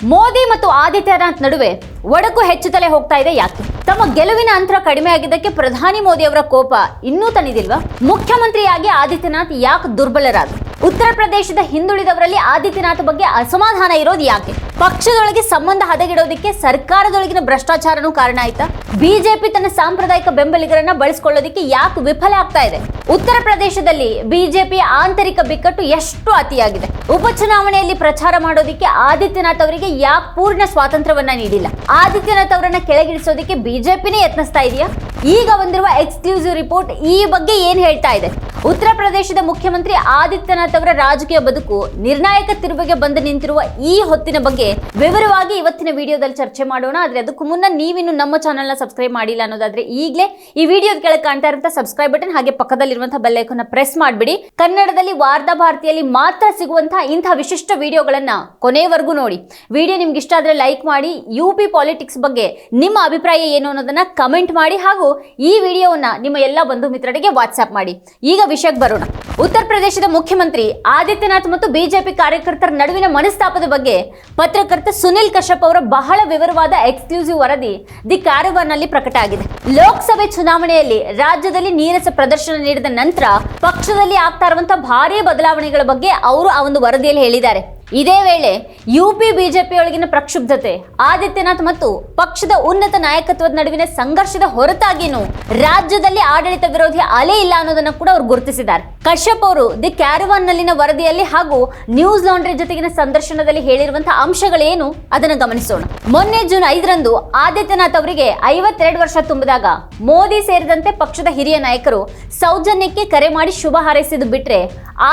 ಮೋದಿ ಮತ್ತು ಆದಿತ್ಯನಾಥ್ ನಡುವೆ ಒಡಕು ಹೆಚ್ಚುತ್ತಲೇ ಹೋಗ್ತಾ ಇದೆ ಯಾಕೆ? ತಮ್ಮ ಗೆಲುವಿನ ಅಂತರ ಕಡಿಮೆ ಆಗಿದ್ದಕ್ಕೆ ಪ್ರಧಾನಿ ಮೋದಿ ಅವರ ಕೋಪ ಇನ್ನೂ ತನಿದಿಲ್ವಾ ಮುಖ್ಯಮಂತ್ರಿಯಾಗಿ ಆದಿತ್ಯನಾಥ್ ಯಾಕೆ ದುರ್ಬಲರಾದ? ಉತ್ತರ ಪ್ರದೇಶದ ಹಿಂದುಳಿದವರಲ್ಲಿ ಆದಿತ್ಯನಾಥ್ ಬಗ್ಗೆ ಅಸಮಾಧಾನ ಇರೋದು ಯಾಕೆ? ಪಕ್ಷದೊಳಗೆ ಸಂಬಂಧ ಹದಗಿಡೋದಕ್ಕೆ ಸರ್ಕಾರದೊಳಗಿನ ಭ್ರಷ್ಟಾಚಾರನೂ ಕಾರಣ ಆಯ್ತಾ? ಬಿಜೆಪಿ ತನ್ನ ಸಾಂಪ್ರದಾಯಿಕ ಬೆಂಬಲಿಗರನ್ನ ಬಳಸ್ಕೊಳ್ಳೋದಕ್ಕೆ ಯಾಕೆ ವಿಫಲ ಆಗ್ತಾ ಇದೆ? ಉತ್ತರ ಪ್ರದೇಶದಲ್ಲಿ ಬಿಜೆಪಿಯ ಆಂತರಿಕ ಬಿಕ್ಕಟ್ಟು ಎಷ್ಟು ಅತಿಯಾಗಿದೆ? ಉಪಚುನಾವಣೆಯಲ್ಲಿ ಪ್ರಚಾರ ಮಾಡೋದಕ್ಕೆ ಆದಿತ್ಯನಾಥ್ ಅವರಿಗೆ ಯಾಕೆ ಪೂರ್ಣ ಸ್ವಾತಂತ್ರ್ಯವನ್ನ ನೀಡಿಲ್ಲ? ಆದಿತ್ಯನಾಥ್ ಅವರನ್ನ ಕೆಳಗಿಳಿಸೋದಕ್ಕೆ ಬಿಜೆಪಿನೇ ಯತ್ನಿಸ್ತಾ ಇದೆಯಾ? ಈಗ ಬಂದಿರುವ ಎಕ್ಸ್ಕ್ಲೂಸಿವ್ ರಿಪೋರ್ಟ್ ಈ ಬಗ್ಗೆ ಏನ್ ಹೇಳ್ತಾ ಇದೆ? ಉತ್ತರ ಪ್ರದೇಶದ ಮುಖ್ಯಮಂತ್ರಿ ಆದಿತ್ಯನಾಥ್ ಅವರ ರಾಜಕೀಯ ಬದುಕು, ನಿರ್ಣಾಯಕ ತಿರುವಿಗೆ ಬಂದು ನಿಂತಿರುವ ಈ ಹೊತ್ತಿನ ಬಗ್ಗೆ ವಿವರವಾಗಿ ಇವತ್ತಿನ ವಿಡಿಯೋದಲ್ಲಿ ಚರ್ಚೆ ಮಾಡೋಣ. ಆದ್ರೆ ಅದಕ್ಕೂ ಮುನ್ನ ನೀವಿನ್ನು ನಮ್ಮ ಚಾನೆಲ್ನ ಸಬ್ಸ್ಕ್ರೈಬ್ ಮಾಡಿಲ್ಲ ಅನ್ನೋದಾದ್ರೆ ಈಗಲೇ ಈ ವಿಡಿಯೋದ ಕೆಳಗೆ ಕಾಣ್ತಾ ಇರುವಂತಹ ಸಬ್ಸ್ಕ್ರೈಬ್ ಬಟನ್ ಹಾಗೆ ಪಕ್ಕದಲ್ಲಿರುವಂತಹ ಬೆಲ್ ಐಕಾನ್ ಪ್ರೆಸ್ ಮಾಡಿಬಿಡಿ. ಕನ್ನಡದಲ್ಲಿ ವಾರ್ತಾ ಭಾರತಿಯಲ್ಲಿ ಮಾತ್ರ ಸಿಗುವಂತಹ ಇಂತಹ ವಿಶಿಷ್ಟ ವಿಡಿಯೋಗಳನ್ನ ಕೊನೆಯವರೆಗೂ ನೋಡಿ. ವಿಡಿಯೋ ನಿಮ್ಗೆ ಇಷ್ಟ ಆದ್ರೆ ಲೈಕ್ ಮಾಡಿ. ಯು ಪಿ ಪಾಲಿಟಿಕ್ಸ್ ಬಗ್ಗೆ ನಿಮ್ಮ ಅಭಿಪ್ರಾಯ ಏನು ಅನ್ನೋದನ್ನ ಕಮೆಂಟ್ ಮಾಡಿ. ಹಾಗೂ ಈ ವಿಡಿಯೋವನ್ನು ನಿಮ್ಮ ಎಲ್ಲ ಬಂಧು ಮಿತ್ರರಿಗೆ ವಾಟ್ಸ್ಆಪ್ ಮಾಡಿ. ಈಗ ವಿಷಯಕ್ಕೆ ಬರೋಣ. ಉತ್ತರ ಪ್ರದೇಶದ ಮುಖ್ಯಮಂತ್ರಿ ಆದಿತ್ಯನಾಥ್ ಮತ್ತು ಬಿಜೆಪಿ ಕಾರ್ಯಕರ್ತರ ನಡುವಿನ ಮನಸ್ತಾಪದ ಬಗ್ಗೆ ಪತ್ರಕರ್ತ ಸುನಿಲ್ ಕಶ್ಯಪ್ ಅವರ ಬಹಳ ವಿವರವಾದ ಎಕ್ಸ್ಕ್ಲೂಸಿವ್ ವರದಿ ದಿ ಕಾರವಾರ್ನಲ್ಲಿ ನಲ್ಲಿ ಪ್ರಕಟ ಆಗಿದೆ. ಲೋಕಸಭೆ ಚುನಾವಣೆಯಲ್ಲಿ ರಾಜ್ಯದಲ್ಲಿ ನೀರಸ ಪ್ರದರ್ಶನ ನೀಡಿದ ನಂತರ ಪಕ್ಷದಲ್ಲಿ ಆಗ್ತಾ ಇರುವಂತಹ ಭಾರಿ ಬದಲಾವಣೆಗಳ ಬಗ್ಗೆ ಅವರು ಆ ಒಂದು ವರದಿಯಲ್ಲಿ ಹೇಳಿದ್ದಾರೆ. ಇದೇ ವೇಳೆ ಯುಪಿ ಬಿಜೆಪಿಯೊಳಗಿನ ಪ್ರಕ್ಷುಬ್ಧತೆ, ಆದಿತ್ಯನಾಥ್ ಮತ್ತು ಪಕ್ಷದ ಉನ್ನತ ನಾಯಕತ್ವದ ನಡುವಿನ ಸಂಘರ್ಷದ ಹೊರತಾಗಿಯೂ ರಾಜ್ಯದಲ್ಲಿ ಆಡಳಿತ ವಿರೋಧಿ ಅಲೆ ಇಲ್ಲ ಅನ್ನೋದನ್ನ ಕೂಡ ಅವರು ಗುರುತಿಸಿದ್ದಾರೆ. ಕಶ್ಯಪ್ ಅವರು ದಿ ಕ್ಯಾರವಾನ್ ನಲ್ಲಿನ ವರದಿಯಲ್ಲಿ ಹಾಗೂ ನ್ಯೂಸ್ ಲಾಂಡ್ರಿ ಜೊತೆಗಿನ ಸಂದರ್ಶನದಲ್ಲಿ ಹೇಳಿರುವಂತಹ ಅಂಶಗಳೇನು ಅದನ್ನು ಗಮನಿಸೋಣ. ಮೊನ್ನೆ ಜೂನ್ ಐದರಂದು ಆದಿತ್ಯನಾಥ್ ಅವರಿಗೆ ಐವತ್ತೆರಡು ವರ್ಷ ತುಂಬಿದಾಗ ಮೋದಿ ಸೇರಿದಂತೆ ಪಕ್ಷದ ಹಿರಿಯ ನಾಯಕರು ಸೌಜನ್ಯಕ್ಕೆ ಕರೆ ಮಾಡಿ ಶುಭ ಹಾರೈಸಿದ್ದು ಬಿಟ್ಟರೆ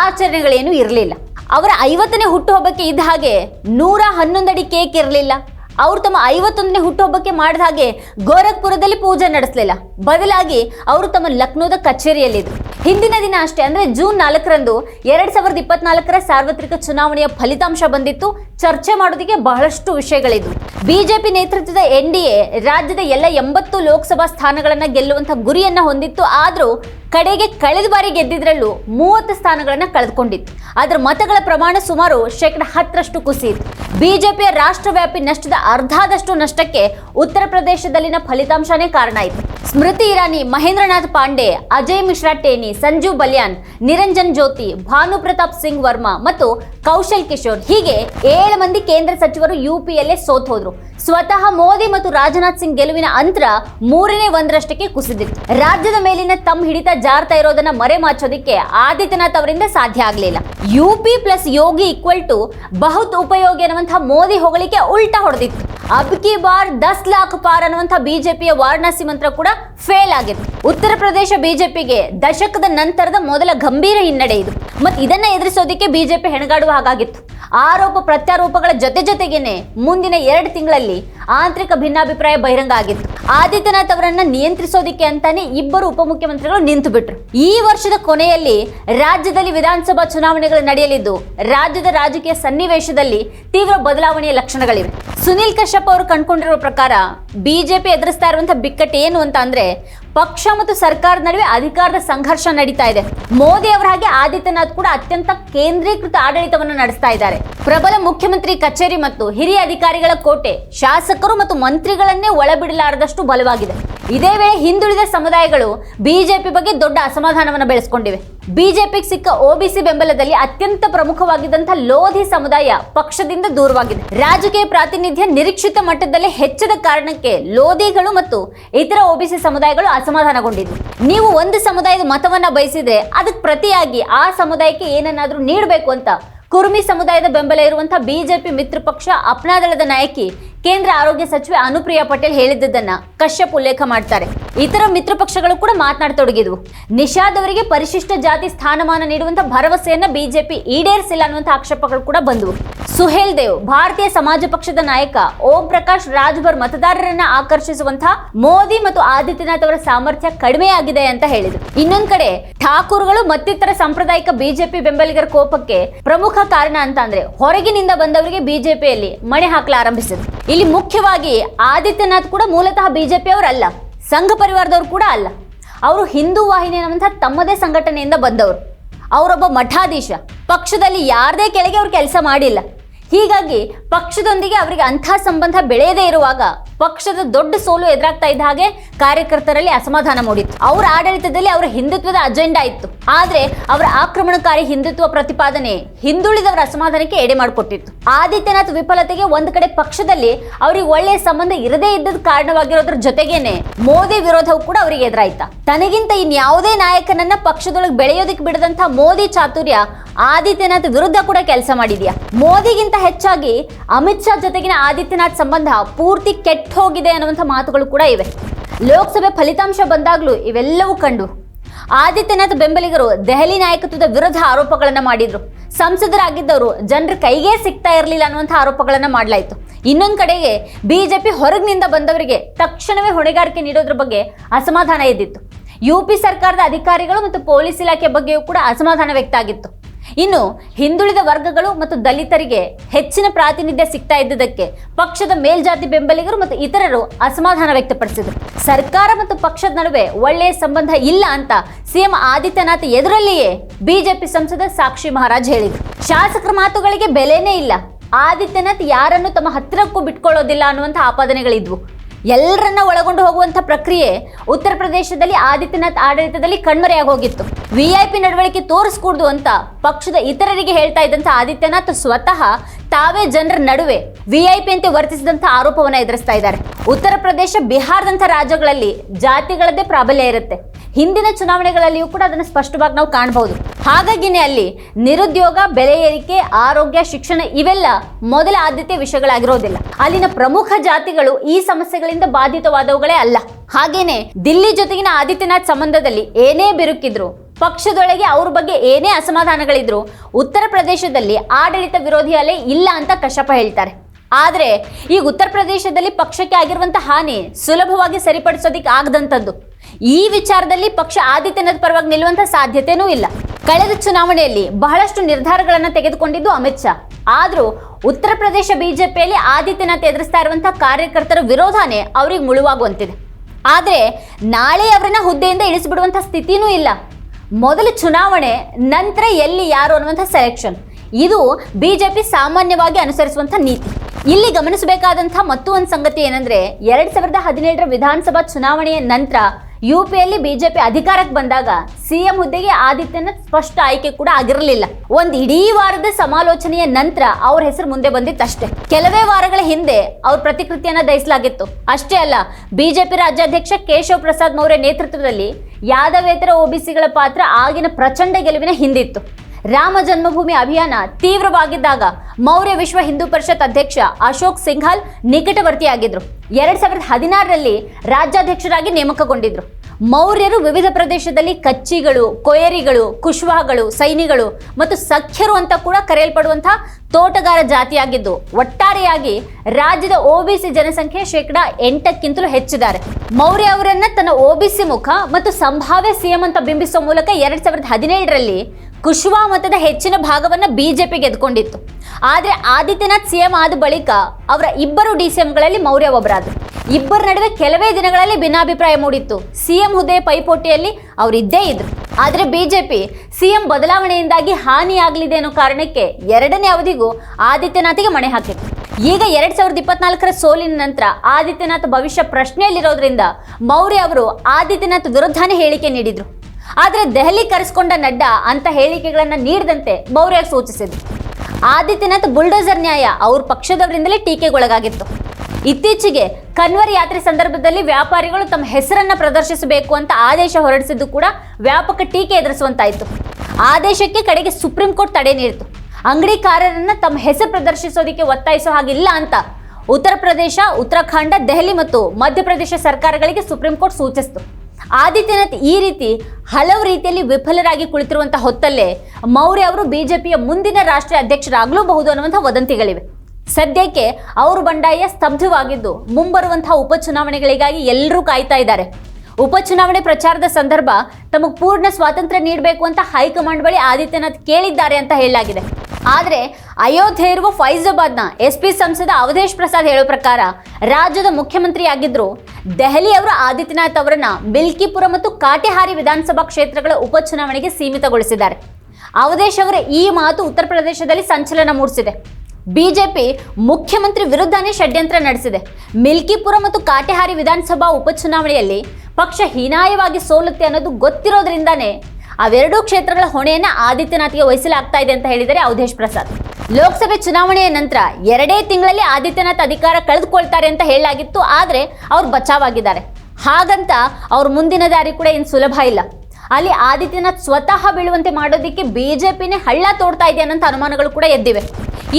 ಆಚರಣೆಗಳೇನು ಇರಲಿಲ್ಲ. ಅವರ ಐವತ್ತನೇ ಹುಟ್ಟುಹಬ್ಬಕ್ಕೆ ಇದ್ದ ಹಾಗೆ ನೂರ ಹನ್ನೊಂದಡಿ ಕೇಕ್ ಇರಲಿಲ್ಲ. ಅವರು ತಮ್ಮ ಐವತ್ತೊಂದನೇ ಹುಟ್ಟುಹಬ್ಬಕ್ಕೆ ಮಾಡಿದ ಹಾಗೆ ಗೋರಖ್ಪುರದಲ್ಲಿ ಪೂಜೆ ನಡೆಸಲಿಲ್ಲ. ಬದಲಾಗಿ ಅವರು ತಮ್ಮ ಲಕ್ನೋದ ಕಚೇರಿಯಲ್ಲಿದ್ದರು ಹಿಂದಿನ ದಿನ ಅಷ್ಟೇ, ಅಂದರೆ ಜೂನ್ ನಾಲ್ಕರಂದು ಎರಡು ಸಾವಿರದ ಇಪ್ಪತ್ನಾಲ್ಕರ ಸಾರ್ವತ್ರಿಕ ಚುನಾವಣೆಯ ಫಲಿತಾಂಶ ಬಂದಿತ್ತು. ಚರ್ಚೆ ಮಾಡೋದಕ್ಕೆ ಬಹಳಷ್ಟು ವಿಷಯಗಳಿದ್ವು. ಬಿಜೆಪಿ ನೇತೃತ್ವದ ಎನ್ ಡಿ ಎ ರಾಜ್ಯದ ಎಲ್ಲ ಎಂಬತ್ತು ಲೋಕಸಭಾ ಸ್ಥಾನಗಳನ್ನು ಗೆಲ್ಲುವಂಥ ಗುರಿಯನ್ನು ಹೊಂದಿತ್ತು. ಆದರೂ ಕಡೆಗೆ ಕಳೆದ ಬಾರಿ ಗೆದ್ದಿದ್ರಲ್ಲೂ ಮೂವತ್ತು ಸ್ಥಾನಗಳನ್ನು ಕಳೆದುಕೊಂಡಿತ್ತು. ಅದರ ಮತಗಳ ಪ್ರಮಾಣ ಸುಮಾರು ಶೇಕಡ ಹತ್ತರಷ್ಟು ಕುಸಿಯಿತು. ಬಿಜೆಪಿಯ ರಾಷ್ಟ್ರವ್ಯಾಪಿ ನಷ್ಟದ ಅರ್ಧದಷ್ಟು ನಷ್ಟಕ್ಕೆ ಉತ್ತರ ಪ್ರದೇಶದಲ್ಲಿನ ಫಲಿತಾಂಶನೇ ಕಾರಣ ಇತ್ತು ಸ್ಮೃತಿ ಇರಾನಿ, ಮಹೇಂದ್ರನಾಥ್ ಪಾಂಡೆ, ಅಜಯ್ ಮಿಶ್ರಾ ಟೇನಿ ಸಂಜೀವ್ ಬಲ್ಯಾನ್, ನಿರಂಜನ್ ಜ್ಯೋತಿ, ಭಾನು ಪ್ರತಾಪ್ ಸಿಂಗ್ ವರ್ಮಾ ಮತ್ತು ಕೌಶಲ್ ಕಿಶೋರ್. ಹೀಗೆ ಏಳು ಮಂದಿ ಕೇಂದ್ರ ಸಚಿವರು ಯುಪಿಯಲ್ಲೇ ಸೋತ್ ಹೋದ್ರು. ಸ್ವತಃ ಮೋದಿ ಮತ್ತು ರಾಜನಾಥ್ ಸಿಂಗ್ ಗೆಲುವಿನ ಅಂತರ ಮೂರನೇ ಒಂದರಷ್ಟಕ್ಕೆ ಕುಸಿದಿತ್ತು. ರಾಜ್ಯದ ಮೇಲಿನ ತಮ್ಮ ಹಿಡಿತ ಜಾರ್ತಾ ಇರೋದನ್ನ ಮರೆಮಾಚೋದಿಕ್ಕೆ ಆದಿತ್ಯನಾಥ್ ಅವರಿಂದ ಸಾಧ್ಯ ಆಗಲಿಲ್ಲ. UP plus Yogi equal to ಬಹುತ್ ಉಪಯೋಗಿ ಅನ್ನುವಂತಹ ಮೋದಿ ಹೊಗಳಿಕೆ ಉಲ್ಟಾ ಹೊಡೆದಿತ್ತು. ಅಬ್ ಕಿ ಬಾರ್ ದಸ್ ಲಾಖ್ ಪಾರ್ ಅನ್ನುವಂಥ ಬಿಜೆಪಿಯ ವಾರಣಾಸಿ ಮಂತ್ರ ಕೂಡ ಫೇಲ್ ಆಗಿತ್ತು. ಉತ್ತರ ಪ್ರದೇಶ ಬಿಜೆಪಿಗೆ ದಶಕದ ನಂತರದ ಮೊದಲ ಗಂಭೀರ ಹಿನ್ನಡೆ ಇದು. ಮತ್ತು ಇದನ್ನ ಎದುರಿಸೋದಕ್ಕೆ ಬಿಜೆಪಿ ಹೆಣಗಾಡುವ ಹಾಗಾಗಿತ್ತು. ಆರೋಪ ಪ್ರತ್ಯಾರೋಪಗಳ ಜೊತೆ ಜೊತೆಗೇನೆ ಮುಂದಿನ ಎರಡು ತಿಂಗಳಲ್ಲಿ ಆಂತರಿಕ ಭಿನ್ನಾಭಿಪ್ರಾಯ ಬಹಿರಂಗ ಆಗಿತ್ತು. ಆದಿತ್ಯನಾಥ್ ಅವರನ್ನ ನಿಯಂತ್ರಿಸೋದಿಕ್ಕೆ ಅಂತಾನೆ ಇಬ್ಬರು ಉಪಮುಖ್ಯಮಂತ್ರಿಗಳು ನಿಂತು ಬಿಟ್ರು. ಈ ವರ್ಷದ ಕೊನೆಯಲ್ಲಿ ರಾಜ್ಯದಲ್ಲಿ ವಿಧಾನಸಭಾ ಚುನಾವಣೆಗಳು ನಡೆಯಲಿದ್ದು, ರಾಜ್ಯದ ರಾಜಕೀಯ ಸನ್ನಿವೇಶದಲ್ಲಿ ತೀವ್ರ ಬದಲಾವಣೆಯ ಲಕ್ಷಣಗಳಿವೆ. ಸುನಿಲ್ ಕಶ್ಯಪ್ ಅವರು ಕಂಡುಕೊಂಡಿರುವ ಪ್ರಕಾರ ಬಿಜೆಪಿ ಎದುರಿಸ್ತಾ ಇರುವಂತಹ ಬಿಕ್ಕಟ್ಟು ಏನು ಅಂತ ಪಕ್ಷ ಮತ್ತು ಸರ್ಕಾರದ ನಡುವೆ ಅಧಿಕಾರದ ಸಂಘರ್ಷ ನಡೀತಾ ಇದೆ. ಮೋದಿ ಅವರ ಹಾಗೆ ಆದಿತ್ಯನಾಥ್ ಕೂಡ ಅತ್ಯಂತ ಕೇಂದ್ರೀಕೃತ ಆಡಳಿತವನ್ನು ನಡೆಸ್ತಾ ಇದ್ದಾರೆ. ಪ್ರಬಲ ಮುಖ್ಯಮಂತ್ರಿ ಕಚೇರಿ ಮತ್ತು ಹಿರಿಯ ಅಧಿಕಾರಿಗಳ ಕೋಟೆ ಶಾಸಕರು ಮತ್ತು ಮಂತ್ರಿಗಳನ್ನೇ ಒಳಬಿಡಲಾರದಷ್ಟು ಬಲವಾಗಿದೆ. ಇದೇ ವೇಳೆ ಹಿಂದುಳಿದ ಸಮುದಾಯಗಳು ಬಿಜೆಪಿ ಬಗ್ಗೆ ದೊಡ್ಡ ಅಸಮಾಧಾನವನ್ನು ಬೆಳೆಸಿಕೊಂಡಿವೆ. ಬಿಜೆಪಿಗೆ ಸಿಕ್ಕ ಒಬಿಸಿ ಬೆಂಬಲದಲ್ಲಿ ಅತ್ಯಂತ ಪ್ರಮುಖವಾಗಿದ್ದಂತಹ ಲೋಧಿ ಸಮುದಾಯ ಪಕ್ಷದಿಂದ ದೂರವಾಗಿದೆ. ರಾಜಕೀಯ ಪ್ರಾತಿನಿಧ್ಯ ನಿರೀಕ್ಷಿತ ಮಟ್ಟದಲ್ಲಿ ಹೆಚ್ಚದ ಕಾರಣಕ್ಕೆ ಲೋಧಿಗಳು ಮತ್ತು ಇತರ ಒಬಿಸಿ ಸಮುದಾಯಗಳು ಅಸಮಾಧಾನಗೊಂಡಿದ್ವು ನೀವು ಒಂದು ಸಮುದಾಯದ ಮತವನ್ನ ಬಯಸಿದ್ರೆ ಅದಕ್ಕೆ ಪ್ರತಿಯಾಗಿ ಆ ಸಮುದಾಯಕ್ಕೆ ಏನನ್ನಾದರೂ ನೀಡಬೇಕು ಅಂತ ಕುರ್ಮಿ ಸಮುದಾಯದ ಬೆಂಬಲ ಇರುವಂತಹ ಬಿಜೆಪಿ ಮಿತ್ರ ಪಕ್ಷ ಅಪ್ನಾದಳದ ನಾಯಕಿ ಕೇಂದ್ರ ಆರೋಗ್ಯ ಸಚಿವೆ ಅನುಪ್ರಿಯಾ ಪಟೇಲ್ ಹೇಳಿದ್ದನ್ನ ಕಶ್ಯಪ್ ಉಲ್ಲೇಖ ಮಾಡ್ತಾರೆ. ಇತರ ಮಿತ್ರ ಪಕ್ಷಗಳು ಕೂಡ ಮಾತನಾಡತೊಡಗಿದ್ವು. ನಿಷಾದ್ ಅವರಿಗೆ ಪರಿಶಿಷ್ಟ ಜಾತಿ ಸ್ಥಾನಮಾನ ನೀಡುವಂತ ಭರವಸೆಯನ್ನ ಬಿಜೆಪಿ ಈಡೇರಿಸಿಲ್ಲ ಅನ್ನುವಂತ ಆಕ್ಷೇಪಗಳು ಕೂಡ ಬಂದವು. ಸುಹೇಲ್ ದೇವ್, ಭಾರತೀಯ ಸಮಾಜ ಪಕ್ಷದ ನಾಯಕ ಓಂ ಪ್ರಕಾಶ್ ರಾಜ್ಭರ್ ಮತದಾರರನ್ನ ಆಕರ್ಷಿಸುವಂತಹ ಮೋದಿ ಮತ್ತು ಆದಿತ್ಯನಾಥ್ ಅವರ ಸಾಮರ್ಥ್ಯ ಕಡಿಮೆಯಾಗಿದೆ ಅಂತ ಹೇಳಿದರು. ಇನ್ನೊಂದ್ ಕಡೆ ಠಾಕೂರ್ಗಳು ಮತ್ತಿತರ ಸಾಂಪ್ರದಾಯಿಕ ಬಿಜೆಪಿ ಬೆಂಬಲಿಗರ ಕೋಪಕ್ಕೆ ಪ್ರಮುಖ ಕಾರಣ ಅಂತ ಅಂದ್ರೆ ಹೊರಗಿನಿಂದ ಬಂದವರಿಗೆ ಬಿಜೆಪಿಯಲ್ಲಿ ಮಣೆ ಹಾಕಲು ಆರಂಭಿಸಿದ್ರು ಇಲ್ಲಿ ಮುಖ್ಯವಾಗಿ ಆದಿತ್ಯನಾಥ್ ಕೂಡ ಮೂಲತಃ ಬಿಜೆಪಿ ಅವರಲ್ಲ ಸಂಘ ಪರಿವಾರದವರು ಕೂಡ ಅಲ್ಲ. ಅವರು ಹಿಂದೂ ವಾಹಿನಿ ಅನ್ನುವಂಥ ತಮ್ಮದೇ ಸಂಘಟನೆಯಿಂದ ಬಂದವರು. ಅವರೊಬ್ಬ ಮಠಾಧೀಶ. ಪಕ್ಷದಲ್ಲಿ ಯಾರದೇ ಕೆಳಗೆ ಅವರು ಕೆಲಸ ಮಾಡಿಲ್ಲ. ಹೀಗಾಗಿ ಪಕ್ಷದೊಂದಿಗೆ ಅವರಿಗೆ ಅಂಥ ಸಂಬಂಧ ಬೆಳೆಯದೇ ಇರುವಾಗ ಪಕ್ಷದ ದೊಡ್ಡ ಸೋಲು ಎದುರಾಗ್ತಾ ಇದ್ದ ಹಾಗೆ ಕಾರ್ಯಕರ್ತರಲ್ಲಿ ಅಸಮಾಧಾನ ಮೂಡಿತ್ತು. ಅವರ ಆಡಳಿತದಲ್ಲಿ ಅವರ ಹಿಂದುತ್ವದ ಅಜೆಂಡಾ ಇತ್ತು. ಆದ್ರೆ ಅವರ ಆಕ್ರಮಣಕಾರಿ ಹಿಂದುತ್ವ ಪ್ರತಿಪಾದನೆ ಹಿಂದುಳಿದವರ ಅಸಮಾಧಾನಕ್ಕೆ ಎಡೆ ಮಾಡಿಕೊಟ್ಟಿತ್ತು. ಆದಿತ್ಯನಾಥ್ ವಿಫಲತೆಗೆ ಒಂದ್ ಕಡೆ ಪಕ್ಷದಲ್ಲಿ ಅವರಿಗೆ ಒಳ್ಳೆಯ ಸಂಬಂಧ ಇರದೇ ಇದ್ದದ ಕಾರಣವಾಗಿರೋದ್ರ ಜೊತೆಗೇನೆ ಮೋದಿ ವಿರೋಧವೂ ಕೂಡ ಅವರಿಗೆ ಎದುರಾಯ್ತಾ. ತನಗಿಂತ ಇನ್ಯಾವುದೇ ನಾಯಕನನ್ನ ಪಕ್ಷದೊಳಗೆ ಬೆಳೆಯೋದಕ್ಕೆ ಬಿಡದಂತ ಮೋದಿ ಚಾತುರ್ಯ ಆದಿತ್ಯನಾಥ್ ವಿರುದ್ಧ ಕೂಡ ಕೆಲಸ ಮಾಡಿದ್ಯಾ? ಮೋದಿಗಿಂತ ಹೆಚ್ಚಾಗಿ ಅಮಿತ್ ಶಾ ಜೊತೆಗಿನ ಆದಿತ್ಯನಾಥ್ ಸಂಬಂಧ ಪೂರ್ತಿ ಕೆಟ್ಟ ಹೋಗಿದೆ ಅನ್ನುವಂಥ ಮಾತುಗಳು ಕೂಡ ಇವೆ. ಲೋಕಸಭೆ ಫಲಿತಾಂಶ ಬಂದಾಗಲೂ ಇವೆಲ್ಲವೂ ಕಂಡು ಆದಿತ್ಯನಾಥ್ ಬೆಂಬಲಿಗರು ದೆಹಲಿ ನಾಯಕತ್ವದ ವಿರುದ್ಧ ಆರೋಪಗಳನ್ನು ಮಾಡಿದ್ರು. ಸಂಸದರಾಗಿದ್ದವರು ಜನರ ಕೈಗೆ ಸಿಗ್ತಾ ಇರಲಿಲ್ಲ ಅನ್ನುವಂಥ ಆರೋಪಗಳನ್ನು ಮಾಡಲಾಯಿತು. ಇನ್ನೊಂದು ಕಡೆಗೆ ಬಿಜೆಪಿ ಹೊರಗಿನಿಂದ ಬಂದವರಿಗೆ ತಕ್ಷಣವೇ ಹೊಣೆಗಾರಿಕೆ ನೀಡೋದ್ರ ಬಗ್ಗೆ ಅಸಮಾಧಾನ ಎದ್ದಿತ್ತು. ಯು ಪಿ ಸರ್ಕಾರದ ಅಧಿಕಾರಿಗಳು ಮತ್ತು ಪೊಲೀಸ್ ಇಲಾಖೆ ಬಗ್ಗೆಯೂ ಕೂಡ ಅಸಮಾಧಾನ ವ್ಯಕ್ತ ಆಗಿತ್ತು. ಇನ್ನು ಹಿಂದುಳಿದ ವರ್ಗಗಳು ಮತ್ತು ದಲಿತರಿಗೆ ಹೆಚ್ಚಿನ ಪ್ರಾತಿನಿಧ್ಯ ಸಿಗ್ತಾ ಇದ್ದುದಕ್ಕೆ ಪಕ್ಷದ ಮೇಲ್ಜಾತಿ ಬೆಂಬಲಿಗರು ಮತ್ತು ಇತರರು ಅಸಮಾಧಾನ ವ್ಯಕ್ತಪಡಿಸಿದರು. ಸರ್ಕಾರ ಮತ್ತು ಪಕ್ಷದ ನಡುವೆ ಒಳ್ಳೆಯ ಸಂಬಂಧ ಇಲ್ಲ ಅಂತ ಸಿಎಂ ಆದಿತ್ಯನಾಥ್ ಎದುರಲ್ಲಿಯೇ ಬಿಜೆಪಿ ಸಂಸದ ಸಾಕ್ಷಿ ಮಹಾರಾಜ್ ಹೇಳಿದರು. ಶಾಸಕರ ಮಾತುಗಳಿಗೆ ಬೆಲೆನೇ ಇಲ್ಲ. ಆದಿತ್ಯನಾಥ್ ಯಾರನ್ನು ತಮ್ಮ ಹತ್ತಿರಕ್ಕೂ ಬಿಟ್ಕೊಳ್ಳೋದಿಲ್ಲ ಅನ್ನುವಂಥ ಆಪಾದನೆಗಳಿದ್ವು. ಎಲ್ಲರನ್ನ ಒಳಗೊಂಡು ಹೋಗುವಂಥ ಪ್ರಕ್ರಿಯೆ ಉತ್ತರ ಪ್ರದೇಶದಲ್ಲಿ ಆದಿತ್ಯನಾಥ್ ಆಡಳಿತದಲ್ಲಿ ಕಣ್ಮರೆಯಾಗಿ ಹೋಗಿತ್ತು. ವಿ ಐ ಪಿ ನಡವಳಿಕೆ ತೋರಿಸ್ಕೂಡ್ದು ಅಂತ ಪಕ್ಷದ ಇತರರಿಗೆ ಹೇಳ್ತಾ ಇದ್ದಂಥ ಆದಿತ್ಯನಾಥ್ ಸ್ವತಃ ತಾವೇ ಜನರ ನಡುವೆ ವಿ ಐ ಪಿ ಅಂತ ವರ್ತಿಸಿದಂಥ ಆರೋಪವನ್ನ ಎದುರಿಸ್ತಾ ಇದ್ದಾರೆ. ಉತ್ತರ ಪ್ರದೇಶ ಬಿಹಾರದಂಥ ರಾಜ್ಯಗಳಲ್ಲಿ ಜಾತಿಗಳದ್ದೇ ಪ್ರಾಬಲ್ಯ ಇರುತ್ತೆ. ಹಿಂದಿನ ಚುನಾವಣೆಗಳಲ್ಲಿಯೂ ಕೂಡ ಅದನ್ನು ಸ್ಪಷ್ಟವಾಗಿ ನಾವು ಕಾಣಬಹುದು. ಹಾಗಾಗಿನೇ ಅಲ್ಲಿ ನಿರುದ್ಯೋಗ, ಬೆಲೆ ಏರಿಕೆ, ಆರೋಗ್ಯ, ಶಿಕ್ಷಣ ಇವೆಲ್ಲ ಮೊದಲ ಆದ್ಯತೆ ವಿಷಯಗಳಾಗಿರೋದಿಲ್ಲ. ಅಲ್ಲಿನ ಪ್ರಮುಖ ಜಾತಿಗಳು ಈ ಸಮಸ್ಯೆಗಳಿಂದ ಬಾಧಿತವಾದವುಗಳೇ ಅಲ್ಲ. ಹಾಗೇನೆ ದಿಲ್ಲಿ ಜೊತೆಗಿನ ಆದಿತ್ಯನಾಥ್ ಸಂಬಂಧದಲ್ಲಿ ಏನೇ ಬಿರುಕಿದ್ರು, ಪಕ್ಷದೊಳಗೆ ಅವ್ರ ಬಗ್ಗೆ ಏನೇ ಅಸಮಾಧಾನಗಳಿದ್ರು, ಉತ್ತರ ಪ್ರದೇಶದಲ್ಲಿ ಆಡಳಿತ ವಿರೋಧಿ ಅಲೆ ಇಲ್ಲ ಅಂತ ಕಶಪ ಹೇಳ್ತಾರೆ. ಆದ್ರೆ ಈಗ ಉತ್ತರ ಪ್ರದೇಶದಲ್ಲಿ ಪಕ್ಷಕ್ಕೆ ಆಗಿರುವಂಥ ಹಾನಿ ಸುಲಭವಾಗಿ ಸರಿಪಡಿಸೋದಕ್ಕೆ ಆಗದಂಥದ್ದು ಈ ವಿಚಾರದಲ್ಲಿ ಪಕ್ಷ ಆದಿತ್ಯನಾಥ್ ಪರವಾಗಿ ನಿಲ್ಲುವಂತ ಸಾಧ್ಯತೆನೂ ಇಲ್ಲ. ಕಳೆದ ಚುನಾವಣೆಯಲ್ಲಿ ಬಹಳಷ್ಟು ನಿರ್ಧಾರಗಳನ್ನು ತೆಗೆದುಕೊಂಡಿದ್ದು ಅಮಿತ್ ಶಾ. ಆದರೂ ಉತ್ತರ ಪ್ರದೇಶ ಬಿಜೆಪಿಯಲ್ಲಿ ಆದಿತ್ಯನಾಥ್ ಎದುರಿಸ್ತಾ ಇರುವಂತಹ ಕಾರ್ಯಕರ್ತರ ವಿರೋಧನೇ ಅವ್ರಿಗೆ ಮುಳುವಾಗುವಂತಿದೆ. ಆದರೆ ನಾಳೆ ಅವರನ್ನ ಹುದ್ದೆಯಿಂದ ಇಳಿಸಿಬಿಡುವಂತ ಸ್ಥಿತಿನೂ ಇಲ್ಲ. ಮೊದಲು ಚುನಾವಣೆ, ನಂತರ ಎಲ್ಲಿ ಯಾರು ಅನ್ನುವಂಥ ಸೆಲೆಕ್ಷನ್ ಇದು ಬಿಜೆಪಿ ಸಾಮಾನ್ಯವಾಗಿ ಅನುಸರಿಸುವಂಥ ನೀತಿ. ಇಲ್ಲಿ ಗಮನಿಸಬೇಕಾದಂಥ ಮತ್ತೊಂದು ಸಂಗತಿ ಏನಂದರೆ, ಎರಡು ಸಾವಿರದ ಹದಿನೇಳರ ವಿಧಾನಸಭಾ ಚುನಾವಣೆಯ ನಂತರ ಯು ಪಿಯಲ್ಲಿ ಬಿಜೆಪಿ ಅಧಿಕಾರಕ್ಕೆ ಬಂದಾಗ ಸಿಎಂ ಹುದ್ದೆಗೆ ಆದಿತ್ಯನಾಥ್ ಸ್ಪಷ್ಟ ಆಯ್ಕೆ ಕೂಡ ಆಗಿರಲಿಲ್ಲ. ಒಂದ್ ಇಡೀ ವಾರದ ಸಮಾಲೋಚನೆಯ ನಂತರ ಅವ್ರ ಹೆಸರು ಮುಂದೆ ಬಂದಿತ್ತಷ್ಟೇ. ಕೆಲವೇ ವಾರಗಳ ಹಿಂದೆ ಅವ್ರ ಪ್ರತಿಕೃತಿಯನ್ನ ದಹಿಸಲಾಗಿತ್ತು. ಅಷ್ಟೇ ಅಲ್ಲ, ಬಿಜೆಪಿ ರಾಜ್ಯಾಧ್ಯಕ್ಷ ಕೇಶವ ಪ್ರಸಾದ್ ಮೌರ್ಯ ನೇತೃತ್ವದಲ್ಲಿ ಯಾದವೇತರ ಒಬಿಸಿಗಳ ಪಾತ್ರ ಆಗಿನ ಪ್ರಚಂಡ ಗೆಲುವಿನ ಹಿಂದಿತ್ತು. ರಾಮ ಜನ್ಮಭೂಮಿ ಅಭಿಯಾನ ತೀವ್ರವಾಗಿದ್ದಾಗ ಮೌರ್ಯ ವಿಶ್ವ ಹಿಂದೂ ಪರಿಷತ್ ಅಧ್ಯಕ್ಷ ಅಶೋಕ್ ಸಿಂಘಾಲ್ ನಿಕಟವರ್ತಿಯಾಗಿದ್ದರು ಎರಡ್ ಸಾವಿರದ ಹದಿನಾರರಲ್ಲಿ ರಾಜ್ಯಾಧ್ಯಕ್ಷರಾಗಿ ನೇಮಕಗೊಂಡಿದ್ದರು ಮೌರ್ಯರು ವಿವಿಧ ಪ್ರದೇಶದಲ್ಲಿ ಕಚ್ಚಿಗಳು, ಕೊಯರಿಗಳು ಕುಶ್ವಾಗಳು ಸೈನಿಗಳು ಮತ್ತು ಸಖ್ಯರು ಅಂತ ಕೂಡ ಕರೆಯಲ್ಪಡುವಂತಹ ತೋಟಗಾರ ಜಾತಿಯಾಗಿದ್ದು, ಒಟ್ಟಾರೆಯಾಗಿ ರಾಜ್ಯದ ಒಬಿಸಿ ಜನಸಂಖ್ಯೆ ಶೇಕಡ ಎಂಟಕ್ಕಿಂತಲೂ ಹೆಚ್ಚಿದ್ದಾರೆ. ಮೌರ್ಯ ಅವರನ್ನ ತನ್ನ ಒಬಿಸಿ ಮುಖ ಮತ್ತು ಸಂಭಾವ್ಯ ಸಿಎಂ ಅಂತ ಬಿಂಬಿಸುವ ಮೂಲಕ ಎರಡ್ ಸಾವಿರದ ಹದಿನೇಳರಲ್ಲಿ ಕುಶ್ವಾ ಮತದ ಹೆಚ್ಚಿನ ಭಾಗವನ್ನ ಬಿಜೆಪಿ ಗೆದ್ಕೊಂಡಿತ್ತು. ಆದರೆ ಆದಿತ್ಯನಾಥ್ ಸಿಎಂ ಆದ ಬಳಿಕ ಅವರ ಇಬ್ಬರು ಡಿ ಸಿಎಂಗಳಲ್ಲಿ ಮೌರ್ಯ ಒಬ್ಬರಾದ್ರು ಇಬ್ಬರ ನಡುವೆ ಕೆಲವೇ ದಿನಗಳಲ್ಲಿ ಭಿನ್ನಾಭಿಪ್ರಾಯ ಮೂಡಿತ್ತು. ಸಿಎಂ ಹುದ್ದೆ ಪೈಪೋಟಿಯಲ್ಲಿ ಅವರಿದ್ದೇ ಇದ್ರು. ಆದರೆ ಬಿಜೆಪಿ ಸಿಎಂ ಬದಲಾವಣೆಯಿಂದಾಗಿ ಹಾನಿಯಾಗಲಿದೆ ಅನ್ನೋ ಕಾರಣಕ್ಕೆ ಎರಡನೇ ಅವಧಿಗೂ ಆದಿತ್ಯನಾಥ್ಗೆ ಮಣೆ ಹಾಕಿತ್ತು. ಈಗ ಎರಡ್ ಸಾವಿರದ ಇಪ್ಪತ್ನಾಲ್ಕರ ಸೋಲಿನ ನಂತರ ಆದಿತ್ಯನಾಥ್ ಭವಿಷ್ಯ ಪ್ರಶ್ನೆಯಲ್ಲಿರೋದ್ರಿಂದ ಮೌರ್ಯ ಅವರು ಆದಿತ್ಯನಾಥ್ ವಿರುದ್ಧನೇ ಹೇಳಿಕೆ ನೀಡಿದ್ರು. ಆದ್ರೆ ದೆಹಲಿ ಕರೆಸ್ಕೊಂಡ ನಡ್ಡಾ ಅಂತ ಹೇಳಿಕೆಗಳನ್ನ ನೀಡದಂತೆ ಮೌರ್ಯ ಸೂಚಿಸಿದ್ರು. ಆದಿತ್ಯನಾಥ್ ಬುಲ್ಡೋಸರ್ ನ್ಯಾಯ ಅವ್ರ ಪಕ್ಷದವರಿಂದಲೇ ಟೀಕೆಗೊಳಗಾಗಿತ್ತು. ಇತ್ತೀಚೆಗೆ ಕನ್ವರ್ ಯಾತ್ರೆ ಸಂದರ್ಭದಲ್ಲಿ ವ್ಯಾಪಾರಿಗಳು ತಮ್ಮ ಹೆಸರನ್ನ ಪ್ರದರ್ಶಿಸಬೇಕು ಅಂತ ಆದೇಶ ಹೊರಡಿಸಿದ್ದು ಕೂಡ ವ್ಯಾಪಕ ಟೀಕೆ ಎದುರಿಸುವಂತಾಯಿತು. ಆದೇಶಕ್ಕೆ ಕಡೆಗೆ ಸುಪ್ರೀಂ ಕೋರ್ಟ್ ತಡೆ ನೀಡಿತು. ಅಂಗಡಿಕಾರರನ್ನ ತಮ್ಮ ಹೆಸರು ಪ್ರದರ್ಶಿಸೋದಕ್ಕೆ ಒತ್ತಾಯಿಸೋ ಹಾಗಿಲ್ಲ ಅಂತ ಉತ್ತರ ಪ್ರದೇಶ, ಉತ್ತರಾಖಂಡ, ದೆಹಲಿ ಮತ್ತು ಮಧ್ಯಪ್ರದೇಶ ಸರ್ಕಾರಗಳಿಗೆ ಸುಪ್ರೀಂ ಕೋರ್ಟ್ ಸೂಚಿಸಿತು. ಆದಿತ್ಯನಾಥ್ ಈ ರೀತಿ ಹಲವು ರೀತಿಯಲ್ಲಿ ವಿಫಲರಾಗಿ ಕುಳಿತಿರುವಂತಹ ಹೊತ್ತಲ್ಲೇ ಮೌರ್ಯ ಅವರು ಬಿಜೆಪಿಯ ಮುಂದಿನ ರಾಷ್ಟ್ರೀಯ ಅಧ್ಯಕ್ಷರಾಗಲೂಬಹುದು ಅನ್ನುವಂಥ ವದಂತಿಗಳಿವೆ. ಸದ್ಯಕ್ಕೆ ಅವರು ಬಂಡಾಯ ಸ್ತಬ್ಧವಾಗಿದ್ದು ಮುಂಬರುವಂತಹ ಉಪಚುನಾವಣೆಗಳಿಗಾಗಿ ಎಲ್ಲರೂ ಕಾಯ್ತಾ ಇದ್ದಾರೆ. ಉಪಚುನಾವಣೆ ಪ್ರಚಾರದ ಸಂದರ್ಭ ತಮಗೆ ಪೂರ್ಣ ಸ್ವಾತಂತ್ರ್ಯ ನೀಡಬೇಕು ಅಂತ ಹೈಕಮಾಂಡ್ ಬಳಿ ಆದಿತ್ಯನಾಥ್ ಕೇಳಿದ್ದಾರೆ ಅಂತ ಹೇಳಲಾಗಿದೆ. ಆದರೆ ಅಯೋಧ್ಯೆ ಇರುವ ಫೈಜಾಬಾದ್ನ ಎಸ್ ಪಿ ಸಂಸದ ಅವಧೇಶ್ ಪ್ರಸಾದ್ ಹೇಳೋ ಪ್ರಕಾರ ರಾಜ್ಯದ ಮುಖ್ಯಮಂತ್ರಿಯಾಗಿದ್ದರು ದೆಹಲಿ ಅವರ ಆದಿತ್ಯನಾಥ್ ಅವರನ್ನ ಮಿಲ್ಕಿಪುರ ಮತ್ತು ಕಾಟೆಹಾರಿ ವಿಧಾನಸಭಾ ಕ್ಷೇತ್ರಗಳ ಉಪಚುನಾವಣೆಗೆ ಸೀಮಿತಗೊಳಿಸಿದ್ದಾರೆ. ಅವಧೇಶ್ ಅವರ ಈ ಮಾತು ಉತ್ತರ ಪ್ರದೇಶದಲ್ಲಿ ಸಂಚಲನ ಮೂಡಿಸಿದೆ. ಬಿಜೆಪಿ ಮುಖ್ಯಮಂತ್ರಿ ವಿರುದ್ಧನೇ ಷಡ್ಯಂತ್ರ ನಡೆಸಿದೆ. ಮಿಲ್ಕಿಪುರ ಮತ್ತು ಕಾಟೆಹಾರಿ ವಿಧಾನಸಭಾ ಉಪಚುನಾವಣೆಯಲ್ಲಿ ಪಕ್ಷ ಹೀನಾಯವಾಗಿ ಸೋಲುತ್ತೆ ಅನ್ನೋದು ಗೊತ್ತಿರೋದ್ರಿಂದಾನೇ ಅವೆರಡೂ ಕ್ಷೇತ್ರಗಳ ಹೊಣೆಯನ್ನ ಆದಿತ್ಯನಾಥ್ಗೆ ವಹಿಸಲಾಗ್ತಾ ಇದೆ ಅಂತ ಹೇಳಿದರೆ ಅವಧೇಶ್ ಪ್ರಸಾದ್. ಲೋಕಸಭೆ ಚುನಾವಣೆಯ ನಂತರ ಎರಡೇ ತಿಂಗಳಲ್ಲಿ ಆದಿತ್ಯನಾಥ್ ಅಧಿಕಾರ ಕಳೆದುಕೊಳ್ತಾರೆ ಅಂತ ಹೇಳಲಾಗಿತ್ತು, ಆದರೆ ಅವ್ರು ಬಚಾವಾಗಿದ್ದಾರೆ ಹಾಗಂತ ಅವ್ರ ಮುಂದಿನ ದಾರಿ ಕೂಡ ಏನು ಸುಲಭ ಇಲ್ಲ. ಅಲ್ಲಿ ಆದಿತ್ಯನಾಥ್ ಸ್ವತಃ ಬೀಳುವಂತೆ ಮಾಡೋದಕ್ಕೆ ಬಿಜೆಪಿನೇ ಹಳ್ಳ ತೋಡ್ತಾ ಇದೆ ಅನ್ನೋಂಥ ಅನುಮಾನಗಳು ಕೂಡ ಎದ್ದಿವೆ.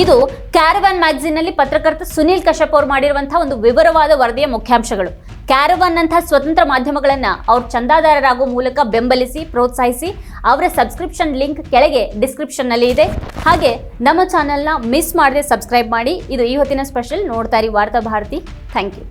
ಇದು ಕ್ಯಾರವಾನ್ ಮ್ಯಾಗಝಿನ್ನಲ್ಲಿ ಪತ್ರಕರ್ತ ಸುನೀಲ್ ಕಶ್ಯಪ್ ಅವರು ಮಾಡಿರುವಂತಹ ಒಂದು ವಿವರವಾದ ವರದಿಯ ಮುಖ್ಯಾಂಶಗಳು. ಕ್ಯಾರವಾನ್ ಅಂತಹ ಸ್ವತಂತ್ರ ಮಾಧ್ಯಮಗಳನ್ನು ಅವ್ರ ಚಂದಾದಾರರಾಗುವ ಮೂಲಕ ಬೆಂಬಲಿಸಿ, ಪ್ರೋತ್ಸಾಹಿಸಿ ಅವರ ಸಬ್ಸ್ಕ್ರಿಪ್ಷನ್ ಲಿಂಕ್ ಕೆಳಗೆ ಡಿಸ್ಕ್ರಿಪ್ಷನ್ನಲ್ಲಿ ಇದೆ. ಹಾಗೆ ನಮ್ಮ ಚಾನೆಲ್ನ ಮಿಸ್ ಮಾಡದೆ ಸಬ್ಸ್ಕ್ರೈಬ್ ಮಾಡಿ. ಇದು ಈ ಹೊತ್ತಿನ ಸ್ಪೆಷಲ್ ನೋಡ್ತಾ ಇರಿ ವಾರ್ತಾ ಭಾರತಿ. Thank you.